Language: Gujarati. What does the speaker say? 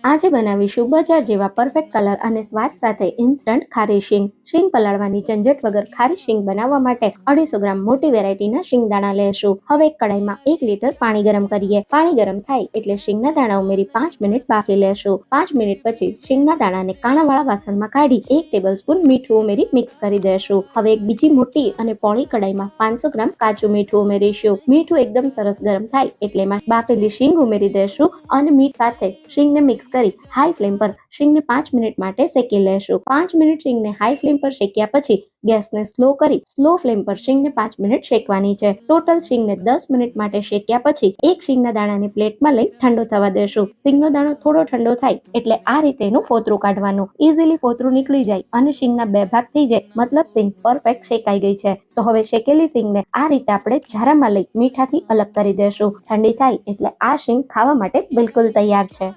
આજે બનાવીશું બજાર જેવા પરફેક્ટ કલર અને સ્વાદ સાથે ઇન્સ્ટન્ટ ખારી શીંગ. શીંગ પલાળવાની ઝંઝટ વગર ખારી શીંગ બનાવવા માટે અઢીસો ગ્રામ મોટી વેરાયટીના શીંગદાણા લેશું. હવે કડાઈમાં એક લીટર પાણી ગરમ કરીએ. પાણી ગરમ થાય એટલે શીંગના દાણા ઉમેરી પાંચ મિનિટ બાફી લેશું. પાંચ મિનિટ પછી શીંગના દાણાને કાણાવાળા વાસણમાં કાઢી એક ટેબલ સ્પૂન મીઠું ઉમેરી મિક્સ કરી દેશું. હવે એક બીજી મોટી અને પોળી કડાઈમાં પાંચસો ગ્રામ કાચું મીઠું ઉમેરીશું. મીઠું એકદમ સરસ ગરમ થાય એટલે બાફેલી શીંગ ઉમેરી દેશું અને મીઠ સાથે શીંગને મિક્સ કરી હાઈ ફ્લેમ પર શીંગને પાંચ મિનિટ માટે શેકી લેશું. પાંચ મિનિટ શીંગને હાઈ ફ્લેમ પર શેક્યા પછી ગેસને સ્લો કરી સ્લો ફ્લેમ પર શીંગને પાંચ મિનિટ શેકવાની છે. ટોટલ શીંગને દસ મિનિટ માટે શેક્યા પછી એક શીંગના દાણાને પ્લેટમાં લઈ ઠંડો થવા દેશું. શીંગનો દાણો થોડો ઠંડો થાય એટલે આ રીતે એનું ફોતરું કાઢવાનું. ઇઝીલી ફોતરું નીકળી જાય અને શીંગના બે ભાગ થઈ જાય. મતલબ શીંગ પરફેક્ટ શેકાઈ ગઈ છે. તો હવે શેકેલી શીંગને આ રીતે આપણે ઝારામાં લઈ મીઠાથી અલગ કરી દેશું. ઠંડી થાય એટલે આ શીંગ ખાવા માટે બિલકુલ તૈયાર છે.